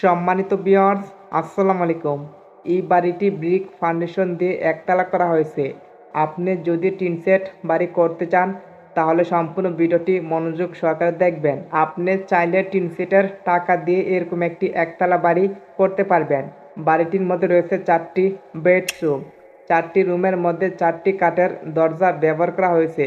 সম্মানিত বিয়ার্স আসসালামু আলাইকুম। এই বাড়িটি ব্রিক ফাউন্ডেশন দিয়ে একতলা করা হয়েছে। আপনি যদি টিন সেট বাড়ি করতে চান, তাহলে সম্পূর্ণ ভিডিওটি মনোযোগ সহকারে দেখবেন। আপনি চাইলে টিন সেটের টাকা দিয়ে এরকম একটি একতলা বাড়ি করতে পারবেন। বাড়িটির মধ্যে রয়েছে চারটি বেডরুম। চারটি রুমের মধ্যে চারটি কাঠের দরজা ব্যবহার করা হয়েছে।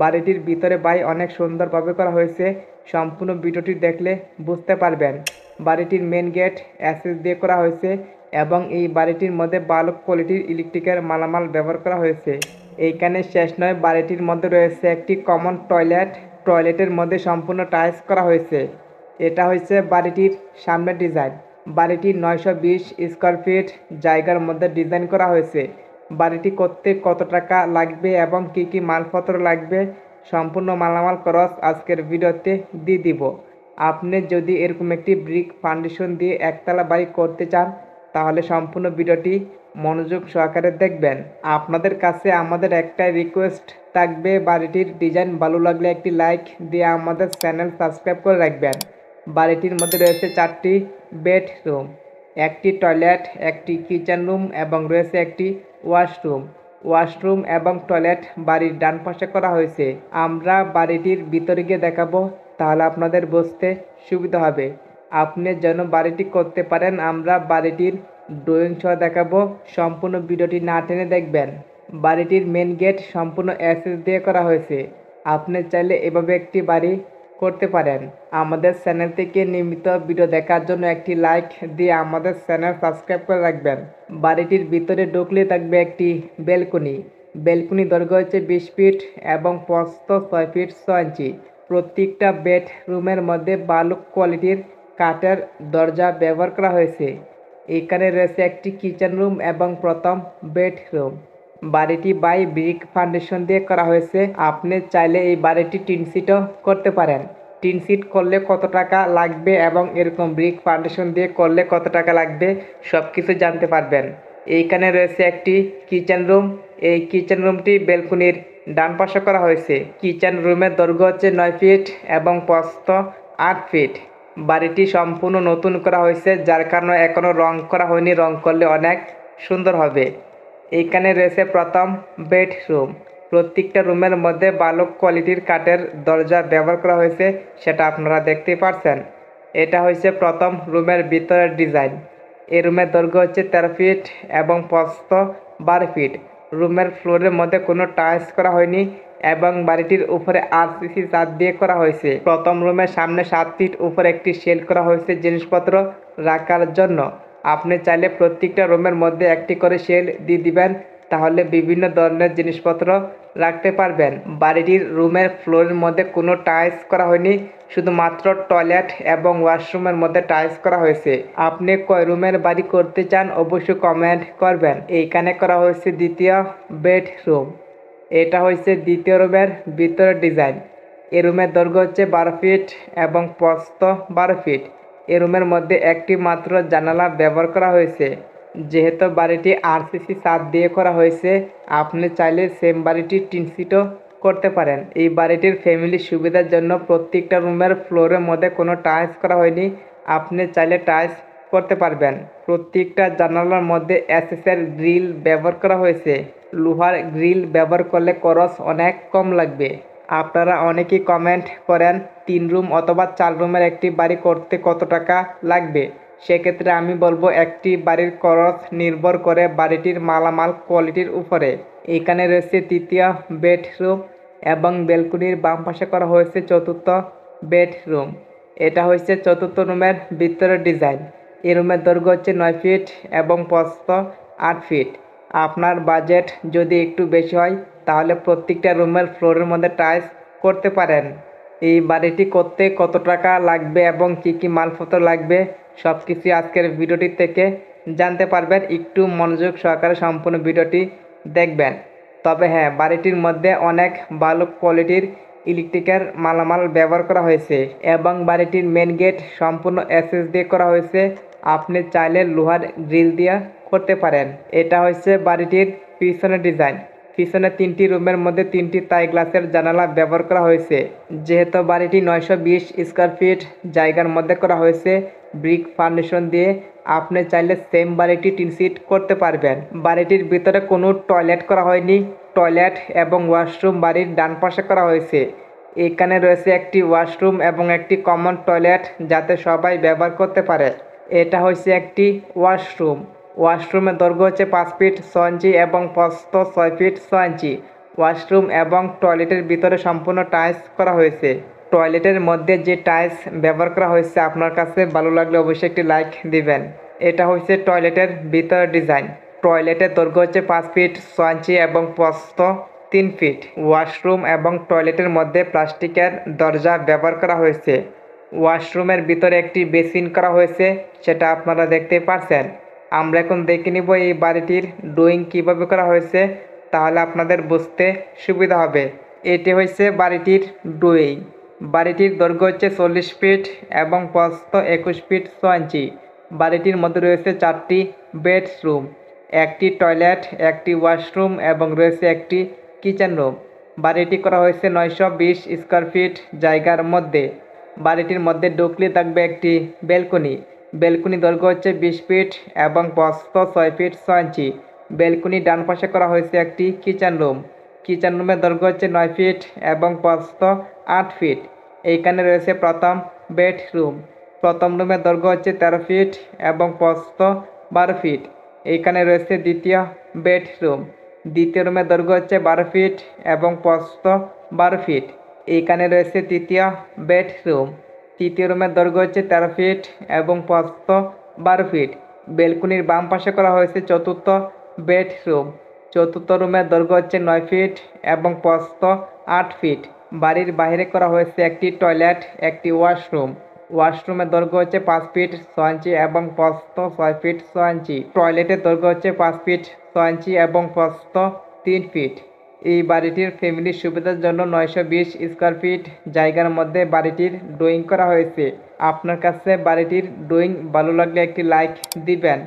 বাড়িটির ভিতরে বাই অনেক সুন্দরভাবে করা হয়েছে। সম্পূর্ণ ভিডিওটি দেখলে বুঝতে পারবেন। বাড়িটির মেন গেট অ্যাসেস দিয়ে করা হয়েছে এবং এই বাড়িটির মধ্যে বালক কোয়ালিটির ইলেকট্রিকের মালামাল ব্যবহার করা হয়েছে। এইখানে শেষ নয়, বাড়িটির মধ্যে রয়েছে একটি কমন টয়লেট টয়লেটের মধ্যে সম্পূর্ণ টাইলস করা হয়েছে। এটা হচ্ছে বাড়িটির সামনের ডিজাইন বাড়িটি নয়শো বিশ স্কোয়ার ফিট জায়গার মধ্যে ডিজাইন করা হয়েছে। বাড়িটি করতে কত টাকা লাগবে এবং কি কি মালপত্র লাগবে সম্পূর্ণ মালামাল খরচ আজকের ভিডিওতে দিয়ে দিব। আপনি যদি এরকম একটি ব্রিক ফাউন্ডেশন দিয়ে একতলা বাড়ি করতে চান, তাহলে সম্পূর্ণ ভিডিওটি মনোযোগ সহকারে দেখবেন। আপনাদের কাছে আমাদের একটা রিকোয়েস্ট থাকবে, বাড়িটির ডিজাইন ভালো লাগলে একটি লাইক দিয়ে আমাদের চ্যানেল সাবস্ক্রাইব করে রাখবেন। বাড়িটির মধ্যে রয়েছে চারটি বেডরুম একটি টয়লেট একটি কিচেন রুম এবং রয়েছে একটি ওয়াশরুম ওয়াশরুম এবং টয়লেট বাড়ির ডান পাশে করা হয়েছে। আমরা বাড়িটির ভিতরে গিয়ে দেখাবো তাহলে আপনাদের বসতে সুবিধা হবে। আপনি যেন বাড়িটি করতে পারেন, আমরা বাড়িটির ড্রয়িং সহ দেখাবো। সম্পূর্ণ ভিডিওটি না টেনে দেখবেন। বাড়িটির মেন গেট সম্পূর্ণ অ্যাসেস দিয়ে করা হয়েছে। আপনি চাইলে এভাবে একটি বাড়ি করতে পারেন। আমাদের চ্যানেল থেকে নিয়মিত ভিডিও দেখার জন্য একটি লাইক দিয়ে আমাদের চ্যানেল সাবস্ক্রাইব করে রাখবেন। বাড়িটির ভিতরে ঢুকলে থাকবে একটি বেলকনি। বেলকনি দৈর্ঘ্য হচ্ছে বিশ ফিট এবং প্রস্থ ছয় ফিট ছয় ইঞ্চি। প্রত্যেকটা বেডরুমের মধ্যে বালুক কোয়ালিটির কাঠের দরজা ব্যবহার করা হয়েছে। এখানে রয়েছে একটি কিচেন রুম এবং প্রথম বেডরুম বাড়িটি বাই ব্রিক ফাউন্ডেশন দিয়ে করা হয়েছে। আপনি চাইলে এই বাড়িটি টিন সিটও করতে পারেন। টিন সিট করলে কত টাকা লাগবে এবং এরকম ব্রিক ফাউন্ডেশন দিয়ে করলে কত টাকা লাগবে সব কিছু জানতে পারবেন। এইখানে রয়েছে একটি কিচেন রুম এই কিচেন রুমটি বেলকুনির ডান পাশে করা হয়েছে। কিচেন রুমের দৈর্ঘ্য হচ্ছে নয় ফিট এবং প্রস্থ আট ফিট। বাড়িটি সম্পূর্ণ নতুন করা হয়েছে, যার কারণে এখনও রং করা হয়নি। রং করলে অনেক সুন্দর হবে। এইখানে রয়েছে প্রথম বেডরুম। প্রত্যেকটা রুমের মধ্যে ভালো কোয়ালিটির কাঠের দরজা ব্যবহার করা হয়েছে, সেটা আপনারা দেখতে পারছেন। এটা হচ্ছে প্রথম রুমের ভিতরের ডিজাইন। এই রুমের দৈর্ঘ্য হচ্ছে তেরো ফিট এবং প্রস্থ বারো ফিট। রুমের ফ্লোরের মধ্যে কোনো টাইলস করা হয়নি এবং বাড়িটির উপরে আরসিসি চার দিয়ে করা হয়েছে। প্রথম রুমের সামনে সাত ফিট উপরে একটি শেল করা হয়েছে জিনিসপত্র রাখার জন্য। আপনি চাইলে প্রত্যেকটা রুমের মধ্যে একটি করে শেল দিয়ে দিবেন। তাহলে বিভিন্ন ধরনের জিনিসপত্র রাখতে পারবেন। বাড়িটির রুমের ফ্লোরের মধ্যে কোনো টাইলস করা হয়নি, শুধুমাত্র টয়লেট এবং ওয়াশরুমের মধ্যে টাইলস করা হয়েছে। আপনি কয় রুমের বাড়ি করতে চান অবশ্যই কমেন্ট করবেন। এইখানে করা হয়েছে দ্বিতীয় বেডরুম। এটা হচ্ছে দ্বিতীয় রুমের ভিতরের ডিজাইন। এই রুমের দৈর্ঘ্য হচ্ছে বারো ফিট এবং প্রস্থ বারো ফিট। এ রুমের মধ্যে একটি মাত্র জানালা ব্যবহার করা হয়েছে। যেহেতু বাড়িটি আরসিসি ছাদ দিয়ে করা হয়েছে, আপনি চাইলে সেম বাড়িটি টিন সিটও করতে পারেন। এই বাড়িটির ফ্যামিলির সুবিধার জন্য প্রত্যেকটা রুমের ফ্লোরের মধ্যে কোনো টাইলস করা হয়নি। আপনি চাইলে টাইলস করতে পারবেন। প্রত্যেকটা জানালার মধ্যে এসএসের গ্রিল ব্যবহার করা হয়েছে। লোহার গ্রিল ব্যবহার করলে খরচ অনেক কম লাগবে। আপনারা অনেকেই কমেন্ট করেন, তিন রুম অথবা চার রুমের একটি বাড়ি করতে কত টাকা লাগবে? সেক্ষেত্রে আমি বলব একটি বাড়ির খরচ নির্ভর করে বাড়িটির মালামাল কোয়ালিটির উপরে। এখানে রয়েছে তৃতীয় বেডরুম এবং বেলকুনির বাম পাশে করা হয়েছে চতুর্থ বেডরুম। এটা হচ্ছে চতুর্থ রুমের ভিতরের ডিজাইন। এই রুমের দৈর্ঘ্য হচ্ছে নয় ফিট এবং প্রস্থ আট ফিট। আপনার বাজেট যদি একটু বেশি হয়, তাহলে প্রত্যেকটা রুমের ফ্লোরের মধ্যে টাইলস করতে পারেন। এই বাড়িটি করতে কত টাকা লাগবে এবং কি কি মালপত্র লাগবে সব কিছু আজকের ভিডিওটি থেকে জানতে পারবেন। একটু মনোযোগ সহকারে সম্পূর্ণ ভিডিওটি দেখবেন। তবে হ্যাঁ বাড়িটির মধ্যে অনেক ভালো কোয়ালিটির ইলেকট্রিকের মালামাল ব্যবহার করা হয়েছে এবং বাড়িটির মেন গেট সম্পূর্ণ এসএস দিয়ে করা হয়েছে। আপনি চাইলে লোহার গ্রিল দিয়ে করতে পারেন। এটা হচ্ছে বাড়িটির পিছনের ডিজাইন। পিছনে তিনটি রুমের মধ্যে তিনটি তাই গ্লাসের জানালা ব্যবহার করা হয়েছে। যেহেতু বাড়িটি নয়শো বিশ স্কোয়ার ফিট, জায়গার মধ্যে করা হয়েছে ব্রিক ফাউন্ডেশন দিয়ে। আপনি চাইলে সেম বাড়িটি টিনসিট করতে পারবেন। বাড়িটির ভিতরে কোনো টয়লেট করা হয়নি। টয়লেট এবং ওয়াশরুম বাড়ির ডান পাশে করা হয়েছে। এখানে রয়েছে একটি ওয়াশরুম এবং একটি কমন টয়লেট যাতে সবাই ব্যবহার করতে পারে। এটা হচ্ছে একটি ওয়াশরুম। ওয়াশরুমের দৈর্ঘ্য হচ্ছে পাঁচ ফিট ছয় ইঞ্চি এবং প্রস্থ ছয় ফিট ছয় ইঞ্চি। ওয়াশরুম এবং টয়লেটের ভিতরে সম্পূর্ণ টাইলস করা হয়েছে। টয়লেটের মধ্যে যে টাইলস ব্যবহার করা হয়েছে আপনার কাছে ভালো লাগলে অবশ্যই একটি লাইক দিবেন। এটা হচ্ছে টয়লেটের ভিতর ডিজাইন। টয়লেটের দৈর্ঘ্য হচ্ছে পাঁচ ফিট ছয় ইঞ্চি এবং প্রস্থ তিন ফিট। ওয়াশরুম এবং টয়লেটের মধ্যে প্লাস্টিকের দরজা ব্যবহার করা হয়েছে। ওয়াশরুমের ভিতরে একটি বেসিন করা হয়েছে, সেটা আপনারা দেখতে পারছেন। আমরা এখন দেখে নিব এই বাড়িটির ড্রয়িং কীভাবে করা হয়েছে, তাহলে আপনাদের বুঝতে সুবিধা হবে। এটি হয়েছে বাড়িটির ড্রয়িং। বাড়িটির দৈর্ঘ্য হচ্ছে চল্লিশ ফিট এবং প্রস্থ একুশ ফিট ছ ইঞ্চি। বাড়িটির মধ্যে রয়েছে চারটি বেডরুম, একটি টয়লেট, একটি ওয়াশরুম এবং রয়েছে একটি কিচেন রুম। বাড়িটি করা হয়েছে নয়শো বিশ স্কোয়ার ফিট জায়গার মধ্যে। বাড়িটির মধ্যে ঢুকলে থাকবে একটি বেলকনি বেলকনি দৈর্ঘ্য হচ্ছে বিশ ফিট এবং প্রস্থ ছয় ফিট ছয় ইঞ্চি। বেলকনি ডান পাশে করা হয়েছে একটি কিচেন রুম। কিচেন রুমের দৈর্ঘ্য হচ্ছে নয় ফিট এবং প্রস্থ আট ফিট। এইখানে রয়েছে প্রথম বেডরুম। প্রথম রুমের দৈর্ঘ্য হচ্ছে তেরো ফিট এবং প্রস্থ বারো ফিট। এইখানে রয়েছে দ্বিতীয় বেডরুম। দ্বিতীয় রুমের দৈর্ঘ্য হচ্ছে বারো ফিট এবং প্রস্থ বারো ফিট। এইখানে রয়েছে তৃতীয় বেডরুম। তৃতীয় রুমের দৈর্ঘ্য হচ্ছে তেরো ফিট এবং প্রস্থ বারো ফিট বেলকুনির বাম পাশে করা হয়েছে চতুর্থ বেডরুম চতুর্থ রুমের দৈর্ঘ্য হচ্ছে নয় ফিট এবং প্রস্থ আট ফিট বাড়ির বাইরে করা হয়েছে একটি টয়লেট একটি ওয়াশরুম ওয়াশরুমের দৈর্ঘ্য হচ্ছে পাঁচ ফিট ছয় ইঞ্চি এবং প্রস্থ ছয় ফিট ছয় ইঞ্চি টয়লেটের দৈর্ঘ্য হচ্ছে পাঁচ ফিট ছয় ইঞ্চি এবং প্রস্থ তিন ফিট এই বাড়িটির ফ্যামিলির সুবিধার জন্য নয়শো বিশ স্কোয়ার ফিট জায়গার মধ্যে বাড়িটির ড্রয়িং করা হয়েছে। আপনার কাছে বাড়িটির ড্রয়িং ভালো লাগলে একটি লাইক দিবেন।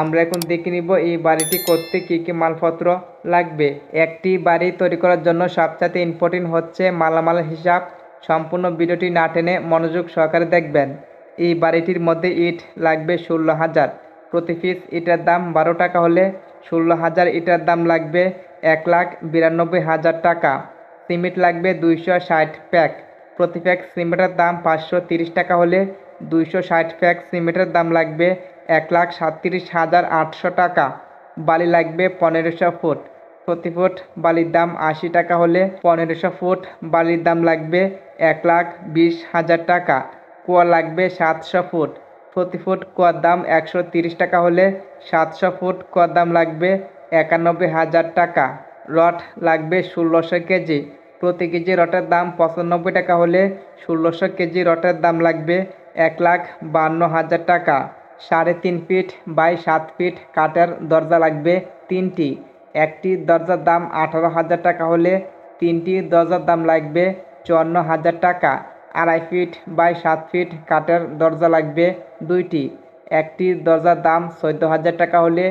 আমরা এখন দেখে নিব এই বাড়িটি করতে কী কী মালপত্র লাগবে। একটি বাড়ি তৈরি করার জন্য সবচাইতে ইম্পর্টেন্ট হচ্ছে মালামাল হিসাব। সম্পূর্ণ ভিডিওটি না টেনে মনোযোগ সহকারে দেখবেন। এই বাড়িটির মধ্যে ইট লাগবে ষোলো হাজার। প্রতি পিস ইটের দাম বারো টাকা হলে ষোলো হাজার ইটের দাম লাগবে। এক লাখ বিরানব্বই হাজার টাকা। সিমেন্ট লাগবে দুইশো ষাট প্যাক। প্রতি প্যাক সিমেন্টের দাম পাঁচশো তিরিশ টাকা হলে দুইশো ষাট প্যাক সিমেন্টের দাম লাগবে এক লাখ সাতত্রিশ হাজার আটশো টাকা। বালি লাগবে পনেরোশো ফুট। প্রতি ফুট বালির দাম আশি টাকা হলে পনেরোশো ফুট বালির দাম লাগবে এক লাখ বিশ হাজার টাকা। কুয়া লাগবে সাতশো ফুট। প্রতি ফুট কুয়ার দাম একশো তিরিশ টাকা হলে সাতশো ফুট কুয়ার দাম লাগবে একানব্বই হাজার টাকা। রড লাগবে ষোলোশো কেজি। প্রতি কেজি রটের দাম পঁচানব্বই টাকা হলে ষোলোশো কেজি রটের দাম লাগবে এক লাখ বান্ন হাজার টাকা। সাড়ে তিন ফিট বাই সাত ফিট কাঠের দরজা লাগবে তিনটি। একটি দরজার দাম আঠারো হাজার টাকা হলে তিনটি দরজার দাম লাগবে চুয়ান্ন হাজার টাকা। আড়াই ফিট বাই সাত ফিট কাঠের দরজা লাগবে দুইটি। একটি দরজার দাম চোদ্দ হাজার টাকা হলে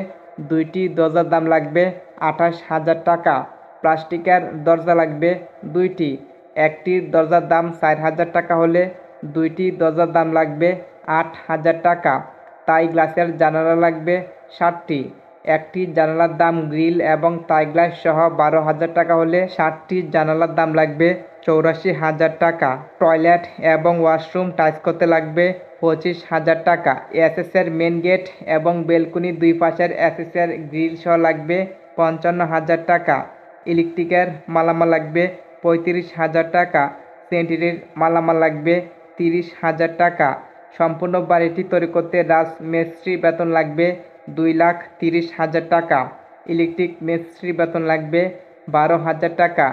দুইটি দরজার দাম লাগবে আঠাশ হাজার টাকা, প্লাস্টিকের দরজা লাগবে দুইটি, একটি দরজার দাম চার হাজার টাকা হলে দুইটি দরজার দাম লাগবে আট হাজার টাকা, তাই গ্লাসের জানালা লাগবে ষাটটি, একটি জানালার দাম গ্রিল এবং তাই গ্লাস সহ বারো হাজার টাকা হলে ষাটটি জানালার দাম লাগবে চৌরাশি হাজার টাকা। টয়লেট এবং ওয়াশরুম টাইচ করতে লাগবে পঁচিশ হাজার টাকা। এসএসের মেন গেট এবং বেলকুনি দুই পাশের এসএসের গ্রিল সহ লাগবে পঞ্চান্ন হাজার টাকা। ইলেকট্রিকের মালামাল লাগবে পঁয়ত্রিশ হাজার টাকা। সেন্টিনের মালামাল লাগবে তিরিশ হাজার টাকা। সম্পূর্ণ বাড়িটি তৈরি করতে রাজ মিস্ত্রি বেতন লাগবে দুই লাখ তিরিশ হাজার টাকা। ইলেকট্রিক মিস্ত্রি বেতন লাগবে বারো হাজার টাকা।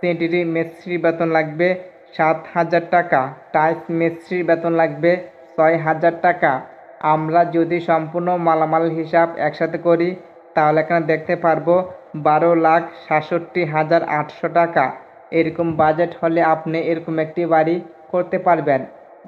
সেন্টিরি মিস্ত্রি বেতন লাগবে সাত হাজার টাকা টাইলস মিস্ত্রির বেতন লাগবে ছয় হাজার টাকা। আমরা যদি সম্পূর্ণ মালামাল হিসাব একসাথে করি, তাহলে এখানে দেখতে পারব বারো লাখ সাতষট্টি হাজার আটশো টাকা। এরকম বাজেট হলে আপনি এরকম একটি বাড়ি করতে পারবেন।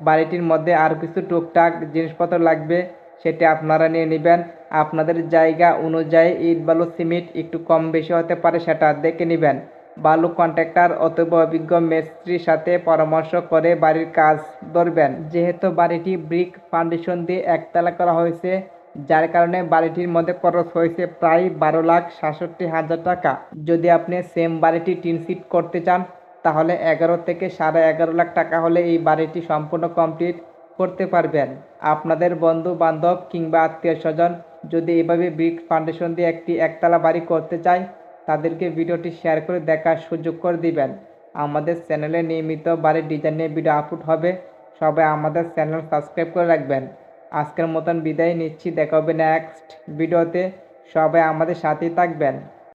বাড়িটির মধ্যে আর কিছু টুকটাক জিনিসপত্র লাগবে, সেটা আপনারা নিয়ে নেবেন। আপনাদের জায়গা অনুযায়ী ইট বালু, সিমেন্ট একটু কম বেশি হতে পারে, সেটা দেখে নেবেন। বালু কন্ট্রাক্টর অথবা অভিজ্ঞ মিস্ত্রির সাথে পরামর্শ করে বাড়ির কাজ ধরবেন। যেহেতু বাড়িটি ব্রিক ফাউন্ডেশন দিয়ে একতলা করা হয়েছে, যার কারণে বাড়িটির মধ্যে খরচ হয়েছে প্রায় বারো লাখ সাতষট্টি হাজার টাকা। যদি আপনি সেম বাড়িটি টিন সিট করতে চান, তাহলে এগারো থেকে সাড়ে এগারো লাখ টাকা হলে এই বাড়িটি সম্পূর্ণ কমপ্লিট করতে পারবেন। আপনাদের বন্ধু বান্ধব কিংবা আত্মীয় স্বজন যদি এভাবে ব্রিক ফাউন্ডেশন দিয়ে একটি একতলা বাড়ি করতে চায় তাদেরকে ভিডিওটি শেয়ার করে দেখার সুযোগ করে দিবেন। আমাদের চ্যানেলে নিয়মিত বাড়ির ডিজাইন নিয়ে ভিডিও আপলোড হবে। সবাই আমাদের চ্যানেল সাবস্ক্রাইব করে রাখবেন। আজকের মতন বিদায় নিচ্ছি। দেখা হবে নেক্সট ভিডিওতে। সবাই আমাদের সাথেই থাকবেন।